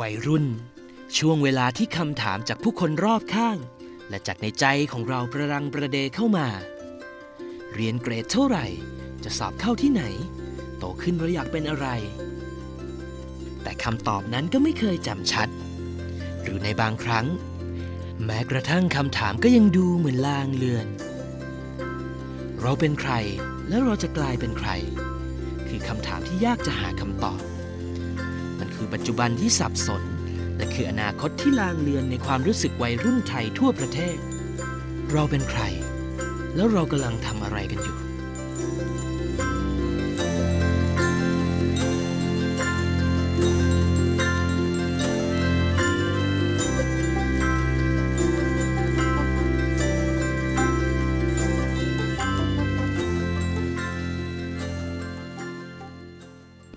วัยรุ่น ช่วงเวลาที่คำถามจากผู้คนรอบข้าง และจากในใจของเราประรังประเดเข้ามา เรียนเกรดเท่าไหร่ จะสอบเข้าที่ไหน โตขึ้นเราอยากเป็นอะไร แต่คำตอบนั้นก็ไม่เคยจำชัด หรือในบางครั้ง แม้กระทั่งคำถามก็ยังดูเหมือนลางเลือน เราเป็นใครแล้วเราจะกลายเป็นใคร คือคำถามที่ยากจะหาคำตอบ คือปัจจุบันที่สับสน และคืออนาคตที่ลางเลือนในความรู้สึกวัยรุ่นไทยทั่วประเทศ เราเป็นใคร แล้วเรากำลังทำอะไรกันอยู่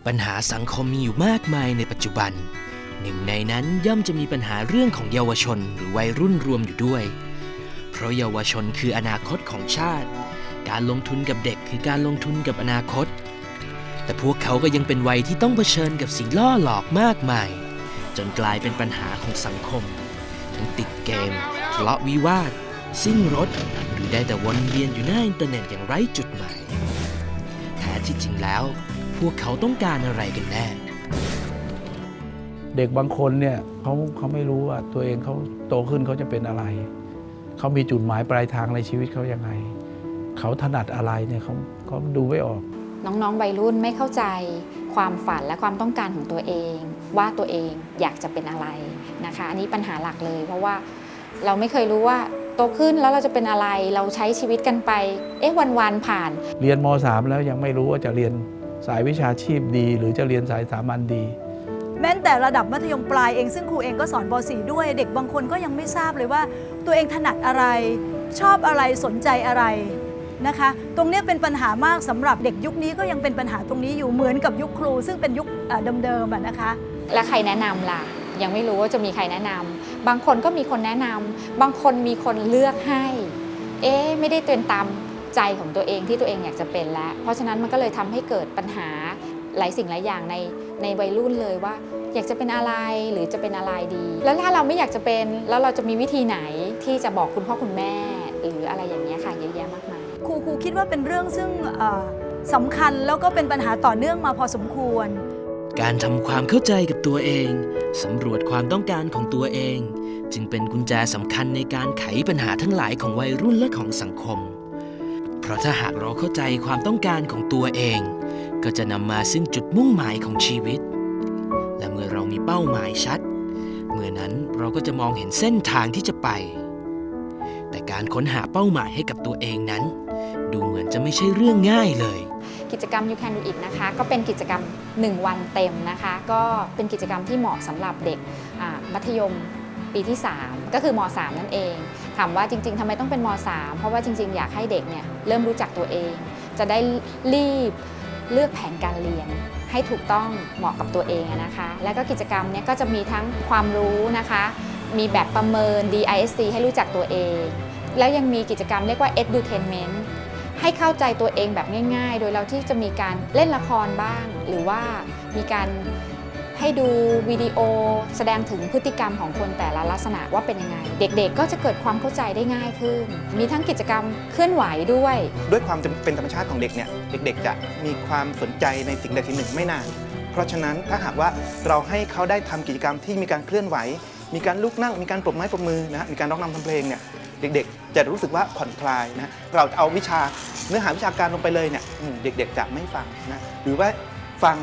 ปัญหาสังคมมีอยู่มากมายในปัจจุบัน หนึ่งในนั้นย่อมจะมีปัญหาเรื่องของเยาวชนหรือวัยรุ่นรวมอยู่ด้วย เพราะเยาวชนคืออนาคตของชาติ การลงทุนกับเด็กคือการลงทุนกับอนาคต แต่พวกเขาก็ยังเป็นวัยที่ต้องเผชิญกับสิ่งล่อหลอกมากมาย จนกลายเป็นปัญหาของสังคม ทั้งติดเกมทะเลาะวิวาทซิ่งรถ หรือได้แต่วนเวียนอยู่หน้าอินเทอร์เน็ตอย่างไร้จุดหมายแท้ที่จริงแล้ว พวกเขาต้องการอะไรกันแน่ เด็กบางคนเนี่ยเขาเขาไม่รู้ว่าตัวเองเขาโตขึ้นเขาจะเป็นอะไร เขามีจุดหมายปลายทางในชีวิตเขายังไง เขาถนัดอะไรเนี่ยเขาเขาดูไม่ออก น้องๆวัยรุ่นไม่เข้าใจความฝันและความต้องการของตัวเอง ว่าตัวเองอยากจะเป็นอะไรนะคะ อันนี้ปัญหาหลักเลย เพราะว่าเราไม่เคยรู้ว่าโตขึ้นแล้วเราจะเป็นอะไรเราใช้ชีวิตกันไป เอ๊ะวันๆผ่าน เรียนม .3 แล้วยังไม่รู้ว่าจะเรียน สายวิชาชีพดี หรือจะเรียนสายสามัญดี แม้แต่ระดับมัธยมปลายเองซึ่งครูเองก็สอนป .4 ด้วย เด็กบางคนก็ยังไม่ทราบเลยว่า ตัวเองถนัดอะไร ชอบอะไรสนใจอะไรนะคะ ตรงเนี้ยเป็นปัญหามากสำหรับเด็กยุคนี้ก็ยังเป็นปัญหาตรงนี้อยู่เหมือนกับยุคครู ซึ่งเป็นยุคเอ่อเดิมๆอะนะคะ และใครแนะนำล่ะยังไม่รู้ว่าจะมีใครแนะนำบางคนก็มีคนแนะนำบางคนมีคนเลือกให้ เอ๊ะไม่ได้เป็นตาม ใจของตัวเองที่ตัวเองอยากจะเป็นแล้ว เพราะฉะนั้นมันก็เลยทำให้เกิดปัญหาหลายสิ่งหลายอย่างในในวัยรุ่นเลยว่า อยากจะเป็นอะไรหรือจะเป็นอะไรดี แล้วถ้าเราไม่อยากจะเป็นแล้วเราจะมีวิธีไหนที่จะบอกคุณพ่อคุณแม่ หรืออะไรอย่างเงี้ยค่ะเยอะแยะมากมายครูครูคิดว่าเป็นเรื่องซึ่งเอ่อสำคัญแล้วก็เป็นปัญหาต่อเนื่องมาพอสมควร การทำความเข้าใจกับตัวเองสำรวจความต้องการของตัวเอง จึงเป็นกุญแจสำคัญในการไขปัญหาทั้งหลายของวัยรุ่นและของสังคมเพ ราะถ้าหากเราเข้าใจความต้องการของตัวเอง ก็จะนำมาซึ่งจุดมุ่งหมายของชีวิต และเมื่อเรามีเป้าหมายชัด เมื่อนั้นเราก็จะมองเห็นเส้นทางที่จะไป แต่การค้นหาเป้าหมายให้กับตัวเองนั้น ดูเหมือนจะไม่ใช่เรื่องง่ายเลย กิจกรรม You Can Do It นะคะ ก็เป็นกิจกรรม 1 วันเต็มนะคะ ก็เป็นกิจกรรมที่เหมาะสำหรับเด็กมัธยมปีที่ 3 ก็คือม 3 นั่นเอง ถามว่าจริง ๆทำไมต้องเป็นม 3 เพราะว่าจริง ๆ อยากให้เด็กเนี่ย เริ่มรู้จักตัวเอง จะได้รีบเลือกแผนการเรียน ให้ถูกต้องเหมาะกับตัวเองนะคะ แล้วก็กิจกรรมเนี้ยก็จะมีทั้งความรู้นะคะ มีแบบประเมิน DISC ให้รู้จักตัวเอง แล้วยังมีกิจกรรมเรียกว่า edutainment ให้เข้าใจตัวเองแบบง่าย ๆ โดยเราที่จะมีการเล่นละครบ้าง หรือว่ามีการ ให้ดูวิดีโอแสดงถึงพฤติกรรมของคนแต่ละลักษณะว่าเป็นยังไง เด็กๆ ก็จะเกิดความเข้าใจได้ง่ายขึ้น มีทั้งกิจกรรมเคลื่อนไหวด้วย ด้วยความเป็นธรรมชาติของเด็กเนี่ยเด็ก ๆ จะมีความสนใจในสิ่งใดสิ่งหนึ่งไม่นานเพราะฉะนั้นถ้าหากว่าเราให้เขาได้ทำกิจกรรมที่มีการเคลื่อนไหว มีการลุกนั่ง มีการปรบไม้ปรบมือนะฮะมีการร้องนำทำเพลงเนี่ยเด็กๆ จะรู้สึกว่าผ่อนคลายนะเราเอาวิชาเนื้อหาวิชาการลงไปเลยเนี่ยเด็กๆจะไม่ฟังนะหรือว่าฟัง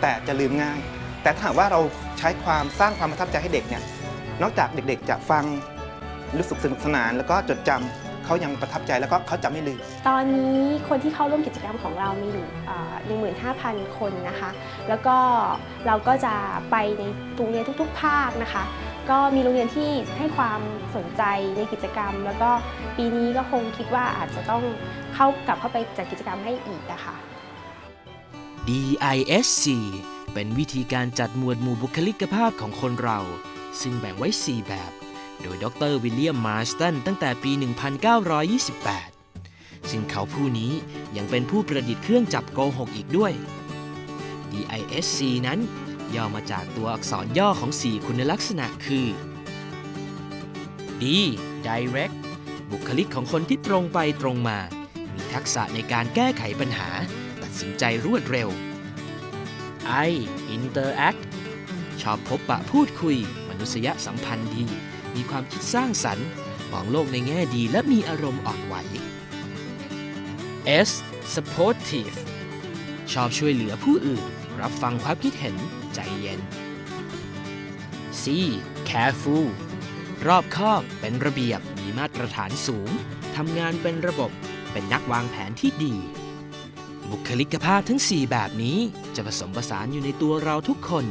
แต่จะลืมง่าย แต่ถ้าหากว่าเราใช้ความสร้างความประทับใจให้เด็กเนี่ยนอกจากเด็กๆ จะฟังรู้สึกสนุกสนาน แล้วก็จดจำเขายังประทับใจแล้วก็เขาจะไม่ลืม ตอนนี้คนที่เข้าร่วมกิจกรรมของเรามีอยู่หนึ่งหมื่นห้าพันคนนะคะ แล้วก็เราก็จะไปในโรงเรียนทุกๆ ภาคนะคะ ก็มีโรงเรียนที่ให้ความสนใจในกิจกรรม แล้วก็ปีนี้ก็คงคิดว่าอาจจะต้องเข้ากลับเข้าไปจัดกิจกรรมให้อีกนะคะ DISC เป็นวิธีการจัดหมวดหมู่บุคลิกภาพของคนเรา ซึ่งแบ่งไว้ 4 แบบ โดยดรวิลเลียมมาร์สตันตั้งแต่ปี 1928 ซึ่งเขาผู้นี้ยังเป็นผู้ประดิษฐ์เครื่องจับโกหกอีกด้วย DISC นั้นย่อมาจากตัวอักษรย่อของ 4 คุณลักษณะคือ D direct บุคลิกของคนที่ตรงไปตรงมา มีทักษะในการแก้ไขปัญหา ตัดสินใจรวดเร็ว I interact ชอบพบปะพูดคุย มนุษยสัมพันธ์ดี มีความคิดสร้างสรรค์ มองโลกในแง่ดีและมีอารมณ์อ่อนไหว S supportive ชอบช่วยเหลือผู้อื่น รับฟังความคิดเห็นใจเย็น C careful รอบคอบเป็นระเบียบมีมาตรฐานสูง ทำงานเป็นระบบ เป็นนักวางแผนที่ดี บุคลิกภาพทั้ง 4 แบบนี้จะผสมผสานอยู่ในตัวเราทุกคน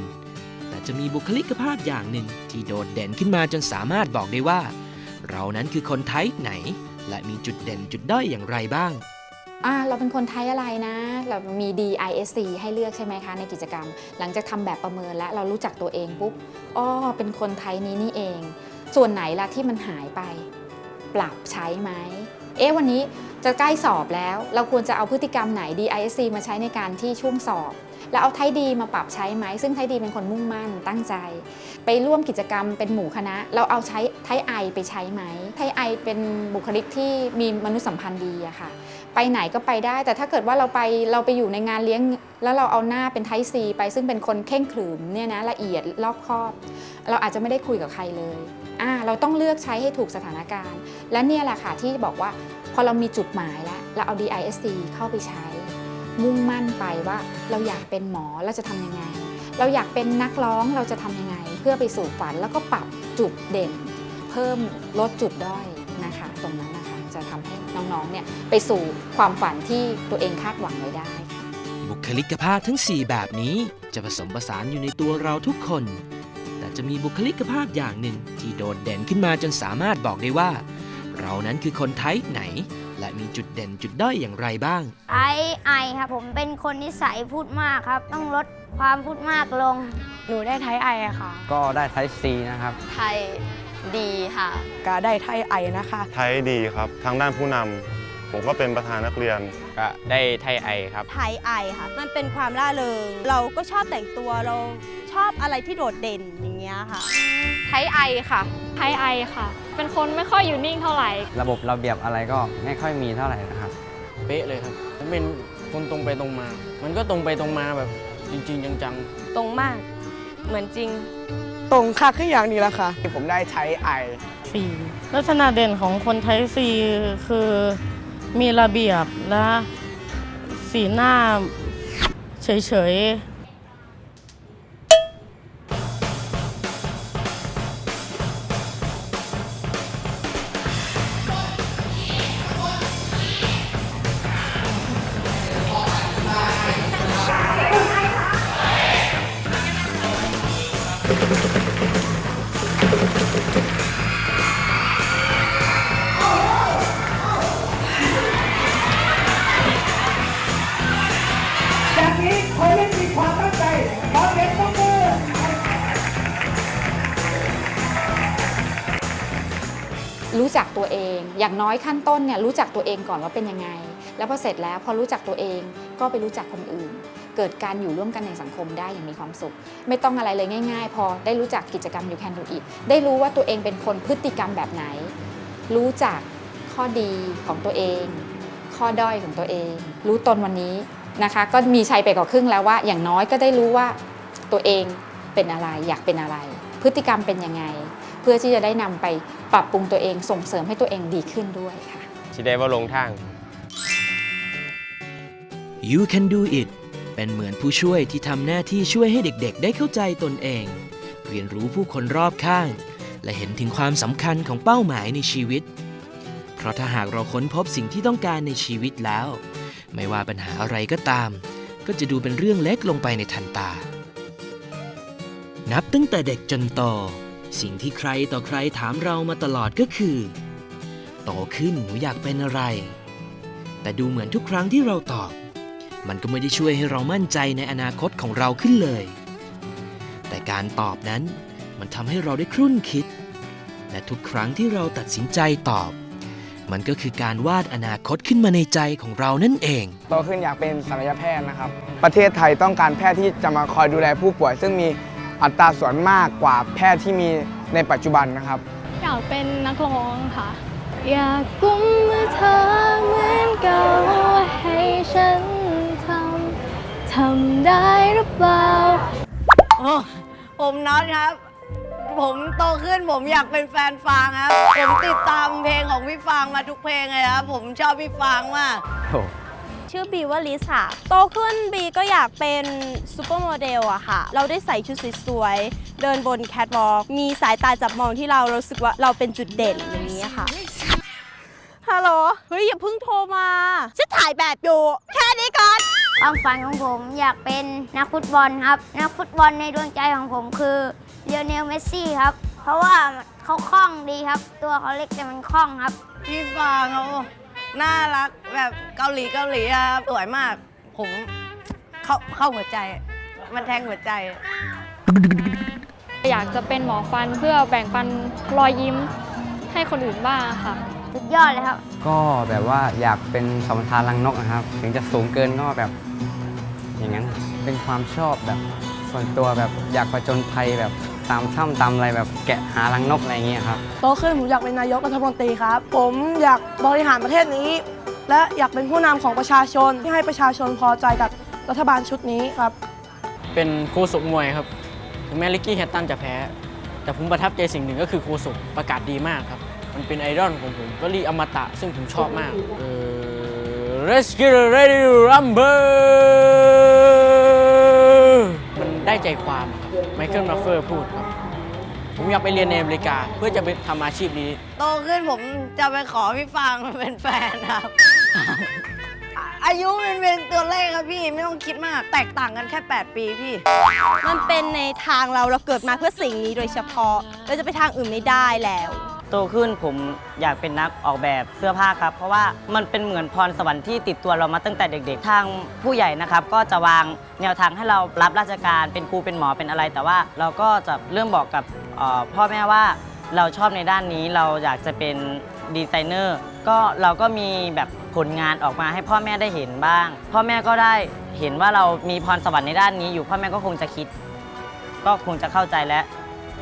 แต่จะมีบุคลิกภาพอย่างหนึ่งที่โดดเด่นขึ้นมาจนสามารถบอกได้ว่า เรานั้นคือคนไทป์ไหน และมีจุดเด่นจุดด้อยอย่างไรบ้าง อ่าเราเป็นคนไทยอะไรนะ เรามี DISC ให้เลือกใช่ไหมคะในกิจกรรม หลังจากทำแบบประเมินแล้วเรารู้จักตัวเองปุ๊บอ้อเป็นคนไทยนี้นี่เอง ส่วนไหนล่ะที่มันหายไป ปรับใช้ไหมเอ๊ะวันนี้ จะใกล้สอบแล้ว เราควรจะเอาพฤติกรรมไหน DISC มาใช้ในการที่ช่วงสอบ แล้วเอาไทยดีมาปรับใช้ไหม ซึ่งไทยดีเป็นคนมุ่งมั่นตั้งใจ ไปร่วมกิจกรรมเป็นหมู่คณะ เราเอาใช้ไทยไอไปใช้ไหม ไทยไอเป็นบุคลิกที่มีมนุษยสัมพันธ์ดีอะค่ะ ไปไหนก็ไปได้ แต่ถ้าเกิดว่าเราไปเราไปอยู่ในงานเลี้ยง แล้วเราเอาหน้าเป็นไทซีไปซึ่งเป็นคนเข่งขรึมเนี่ยนะละเอียดรอบคอบ เราอาจจะไม่ได้คุยกับใครเลยอ่าเราต้องเลือกใช้ให้ถูกสถานการณ์ และเนี่ยแหละค่ะที่บอกว่าพอเรามีจุดหมายแล้วเราเอา DISC เข้าไปใช้ มุ่งมั่นไปว่าเราอยากเป็นหมอเราจะทำยังไง เราอยากเป็นนักร้องเราจะทำยังไง เพื่อไปสู่ฝันแล้วก็ปรับจุดเด่น เพิ่มลดจุดด้อยนะคะ ตรงนั้นนะคะ จะทำให้น้องๆเนี่ยไปสู่ความฝันที่ตัวเองคาดหวังไว้ได้ค่ะบุคลิกภาพทั้ง 4 แบบนี้จะผสมผสานอยู่ในตัวเราทุกคน แต่จะมีบุคลิกภาพอย่างหนึ่งที่โดดเด่นขึ้นมาจนสามารถบอกได้ว่า เรานั้นคือคนไทป์ไหน และมีจุดเด่นจุดด้อยอย่างไรบ้าง ไอไอครับผมเป็นคนนิสัยพูดมากครับ ต้องลดความพูดมากลง หนูได้ไทยไออะค่ะ ก็ได้ไทป์ C นะครับ ไทย ดีค่ะ ก็ได้ไทยไอนะคะ ไทยดีครับทางด้านผู้นำผมก็เป็นประธานนักเรียน ก็ได้ไทยไอครับ ไทยไอค่ะ มันเป็นความล่าเริง เราก็ชอบแต่งตัวเราชอบอะไรที่โดดเด่นอย่างเงี้ยค่ะ ไทยไอค่ะ ไทยไอค่ะ เป็นคนไม่ค่อยอยู่นิ่งเท่าไหร่ ระบบระเบียบอะไรก็ไม่ค่อยมีเท่าไหร่นะครับ เป๊ะเลยครับผมเป็นคนตรงไปตรงมา มันก็ตรงไปตรงมาแบบจริง ๆ จังตรงมาก เหมือนจริง ตรงค่ะขึ้นอย่างนี้ละค่ะ ผมได้ไทป์ I สี่ลักษณะเด่นของคนไทยซีคือมีระเบียบและสีหน้าเฉยๆ รู้จักตัวเอง อย่างน้อยขั้นต้นเนี่ยรู้จักตัวเองก่อนว่าเป็นยังไง แล้วพอเสร็จแล้วพอรู้จักตัวเองก็ไปรู้จักคนอื่น เกิดการอยู่ร่วมกันในสังคมได้อย่างมีความสุข ไม่ต้องอะไรเลยง่าย ๆ พอได้รู้จักกิจกรรม You Can Do It ได้รู้ว่าตัวเองเป็นคนพฤติกรรมแบบไหน รู้จักข้อดีของตัวเอง ข้อด้อยของตัวเอง รู้ตนวันนี้ นะคะ ก็มีชัยไปกว่าครึ่งแล้วว่า อย่างน้อยก็ได้รู้ว่าตัวเองเป็นอะไรอยากเป็นอะไร พฤติกรรมเป็นยังไง เพื่อที่จะได้นำไปปรับปรุงตัวเองส่งเสริมให้ตัวเองดีขึ้นด้วยค่ะที่ได้ว่าลงทาง You can do it เป็นเหมือนผู้ช่วยที่ทำหน้าที่ช่วยให้เด็กๆ ได้เข้าใจตนเอง เรียนรู้ผู้คนรอบข้าง และเห็นถึงความสำคัญของเป้าหมายในชีวิต เพราะถ้าหากเราค้นพบสิ่งที่ต้องการในชีวิตแล้ว ไม่ว่าปัญหาอะไรก็ตาม ก็จะดูเป็นเรื่องเล็กลงไปในทันตา นับตั้งแต่เด็กจนโต สิ่งที่ใครต่อใครถามเรามาตลอดก็คือ โตขึ้นหนูอยากเป็นอะไร แต่ดูเหมือนทุกครั้งที่เราตอบ มันก็ไม่ได้ช่วยให้เรามั่นใจในอนาคตของเราขึ้นเลย แต่การตอบนั้นมันทำให้เราได้ครุ่นคิด และทุกครั้งที่เราตัดสินใจตอบ มันก็คือการวาดอนาคตขึ้นมาในใจของเรานั่นเอง โตขึ้นอยากเป็นศัลยแพทย์นะครับ ประเทศไทยต้องการแพทย์ที่จะมาคอยดูแลผู้ป่วย ซึ่งมีอัตราส่วนมากกว่าแพทย์ที่มีในปัจจุบันนะครับ อยากเป็นนักร้องค่ะ อยากกุมมือเธอเหมือนเก่าให้ฉันทำทำได้หรือเปล่า โอ้ผมน็อตครับ ผมโตขึ้นผมอยากเป็นแฟนฟางครับ ผมติดตามเพลงของพี่ฟางมาทุกเพลงเลยครับ ผมชอบพี่ฟางมากชื่อบีว่าลิสค่ะโตขึ้นบีก็อยากเป็นซูเปอร์โมเดลอะค่ะ เราได้ใส่ชุดสวยๆ เดินบนแคทวอล์กมีสายตาจับมองที่เราเรารู้สึกว่าเราเป็นจุดเด่นอย่างนี้ค่ะ ฮัลโหล เฮ้ย อย่าเพิ่งโทรมา ฉันถ่ายแบบอยู่ แค่นี้ก่อน ความฝันของผมอยากเป็นนักฟุตบอลครับ นักฟุตบอลในดวงใจของผมคือ เลียวเนลเมสซี่ครับ เพราะว่าเขาคล่องดีครับ ตัวเขาเล็กแต่มันคล่องครับ พี่ฟางเขาน่ารักแบบเกาหลีเกาหลีอะครับสวยมาก ผมเข้าเข้าหัวใจ มันแทงหัวใจ อยากจะเป็นหมอฟันเพื่อแบ่งปันรอยยิ้มให้คนอื่นบ้างค่ะ สุดยอดเลยครับ ก็แบบว่าอยากเป็นสมทานรังนกนะครับ ถึงจะสูงเกินก็แบบ อย่างนั้นเป็นความชอบแบบ ส่วนตัวแบบอยากประจนภัยแบบ ตามถ้ำตามอะไรแบบแกะหารังนกอะไรอย่างเงี้ยครับ โตขึ้นผมอยากเป็นนายกรัฐมนตรีครับ ผมอยากบริหารประเทศนี้ และอยากเป็นผู้นำของประชาชนที่ให้ประชาชนพอใจกับรัฐบาลชุดนี้ครับ เป็นครูสุกมวยครับถึงแม้ลิกกี้แฮตตันจะแพ้ แต่ผมประทับใจสิ่งหนึ่งก็คือครูสุกประกาศดีมากครับ มันเป็นไอดอลของผมก็รีอมตะซึ่งผมชอบมากเออ Let's get ready to rumble มันได้ ใจความครับไมเคิลมาเฟอร์พูดครับ ผมอยากไปเรียนในอเมริกา เพื่อจะไปทำอาชีพนี้ โตขึ้นผมจะไปขอพี่ฟางมาเป็นแฟนครับ อายุมันเป็นตัวเลขครับพี่ไม่ต้องคิดมาก แตกต่างกันแค่ 8 ปีพี่ มันเป็นในทางเราเราเกิดมาเพื่อสิ่งนี้โดยเฉพาะ เราจะไปทางอื่นไม่ได้แล้ว โตขึ้นผมอยากเป็นนักออกแบบเสื้อผ้าครับ เพราะว่ามันเป็นเหมือนพรสวรรค์ที่ติดตัวเรามาตั้งแต่เด็ก ๆ ทางผู้ใหญ่นะครับ ก็จะวางแนวทางให้เรารับราชการเป็นครูเป็นหมอเป็นอะไร แต่ว่าเราก็จะเริ่มบอกกับออพ่อแม่ว่าเราชอบในด้านนี้เราอยากจะเป็นดีไซเนอร์ก็เราก็มีแบบผลงานออกมาให้พ่อแม่ได้เห็นบ้าง พ่อแม่ก็ได้เห็นว่าเรามีพรสวรรค์ในด้านนี้อยู่พ่อแม่ก็คงจะคิด ก็คงจะเข้าใจและ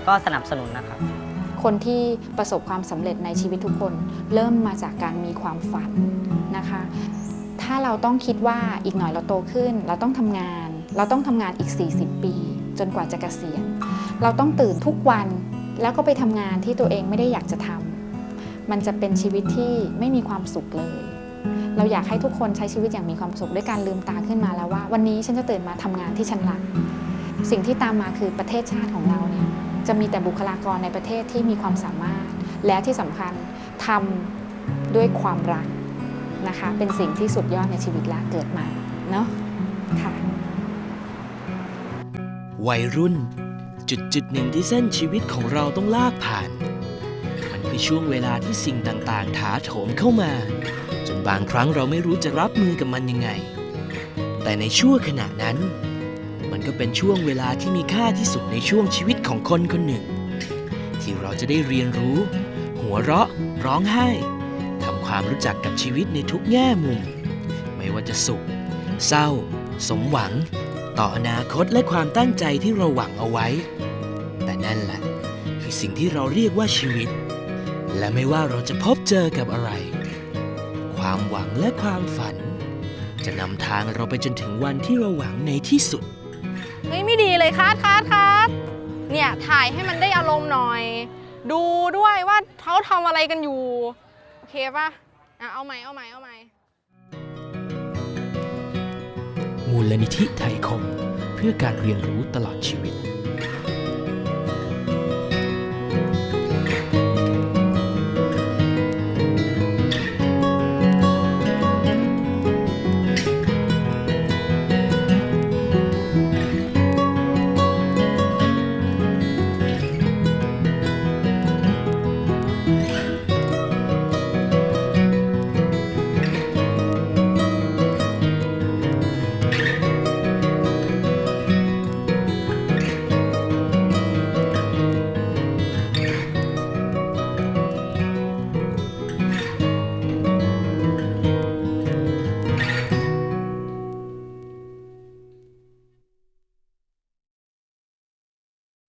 ก็สนับสนุนนะครับ คนที่ประสบความสำเร็จในชีวิตทุกคน เริ่มมาจากการมีความฝันนะคะ ถ้าเราต้องคิดว่าอีกหน่อยเราโตขึ้น เราต้องทำงาน เราต้องทำงานอีก 40 ปี จนกว่าจะเกษียณ เราต้องตื่นทุกวันแล้วก็ไปทำงานที่ตัวเองไม่ได้อยากจะทำมันจะเป็นชีวิตที่ไม่มีความสุขเลย เราอยากให้ทุกคนใช้ชีวิตอย่างมีความสุขด้วยการลืมตาขึ้นมาแล้วว่า วันนี้ฉันจะตื่นมาทำงานที่ฉันรัก สิ่งที่ตามมาคือประเทศชาติของเราเนี่ย จะมีแต่บุคลากรในประเทศที่มีความสามารถ และที่สำคัญทำด้วยความรักนะคะ เป็นสิ่งที่สุดยอดในชีวิตละเกิดมาเนาะค่ะวัยรุ่น จุดจุดหนึ่งที่เส้นชีวิตของเราต้องลากผ่าน มันคือช่วงเวลาที่สิ่งต่างๆ ถาโถมเข้ามา จนบางครั้งเราไม่รู้จะรับมือกับมันยังไง แต่ในช่วงขณะนั้น มันก็เป็นช่วงเวลาที่มีค่าที่สุดในช่วงชีวิต คนคนหนึ่ง ที่เราจะได้เรียนรู้ หัวเราะ ร้องไห้ทำความรู้จักกับชีวิตในทุกแง่มุม ไม่ว่าจะสุข เศร้า สมหวัง ต่ออนาคตและความตั้งใจที่เราหวังเอาไว้ แต่นั่นแหละ คือสิ่งที่เราเรียกว่าชีวิต และไม่ว่าเราจะพบเจอกับอะไร ความหวังและความฝัน จะนำทางเราไปจนถึงวันที่เราหวังในที่สุด เฮ้ยไม่ดีเลยคัดคัดคัด เนี่ยถ่ายให้มันได้อารมณ์หน่อย ดูด้วยว่าเขาทำอะไรกันอยู่ โอเคปะอะเอาใหม่เอาใหม่เอาใหม่มูลนิธิไทยคม เพื่อการเรียนรู้ตลอดชีวิต